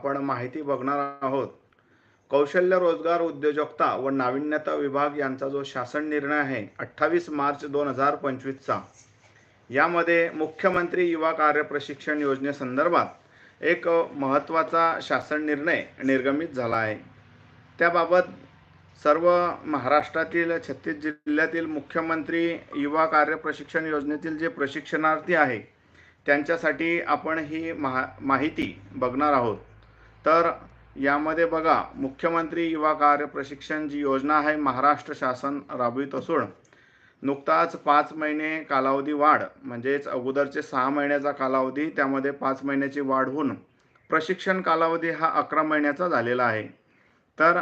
आपण माहिती बघणार आहोत. कौशल्य रोजगार उद्योजकता व नाविन्यता विभाग यांचा जो शासन निर्णय आहे अठ्ठावीस मार्च दोन हजार पंचवीसचा यामध्ये मुख्यमंत्री युवा कार्य प्रशिक्षण योजनेसंदर्भात एक महत्त्वाचा शासन निर्णय निर्गमित झाला आहे. त्याबाबत सर्व महाराष्ट्रातील छत्तीस जिल्ह्यातील मुख्यमंत्री युवा कार्य प्रशिक्षण योजनेतील जे प्रशिक्षणार्थी आहे त्यांच्यासाठी आपण ही महा माहिती बघणार आहोत. तर यामध्ये बघा मुख्यमंत्री युवा कार्य प्रशिक्षण जी योजना आहे महाराष्ट्र शासन राबवित असून नुकताच पाच महिने कालावधी वाढ म्हणजेच अगोदरचे सहा महिन्याचा कालावधी त्यामध्ये पाच महिन्याची वाढ होऊन प्रशिक्षण कालावधी हा अकरा महिन्याचा झालेला आहे. तर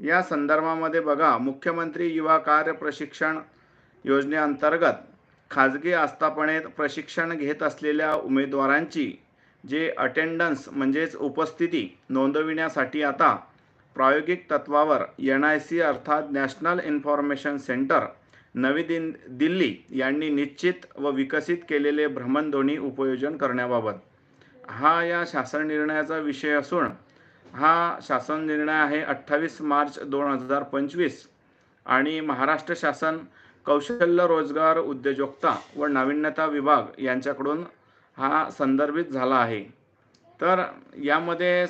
या संदर्भामध्ये बघा मुख्यमंत्री युवा कार्य प्रशिक्षण योजनेअंतर्गत खाजगी आस्थापनेत प्रशिक्षण घेत असलेल्या उमेदवारांची जे अटेंडन्स म्हणजेच उपस्थिती नोंदविण्यासाठी आता प्रायोगिक तत्वावर एन आय सी अर्थात नॅशनल इन्फॉर्मेशन सेंटर नवी दिन दिल्ली यांनी निश्चित व विकसित केलेले भ्रमणध्वनी उपयोजन करण्याबाबत. हा या शासन निर्णयाचा विषय असून हा शासन निर्णय आहे अठ्ठावीस मार्च दोन हजार पंचवीस आणि महाराष्ट्र शासन कौशल्य रोजगार उद्योजकता व नाविन्यता विभाग यांच्याकडून हा संदर्भित झाला आहे. तर यामध्ये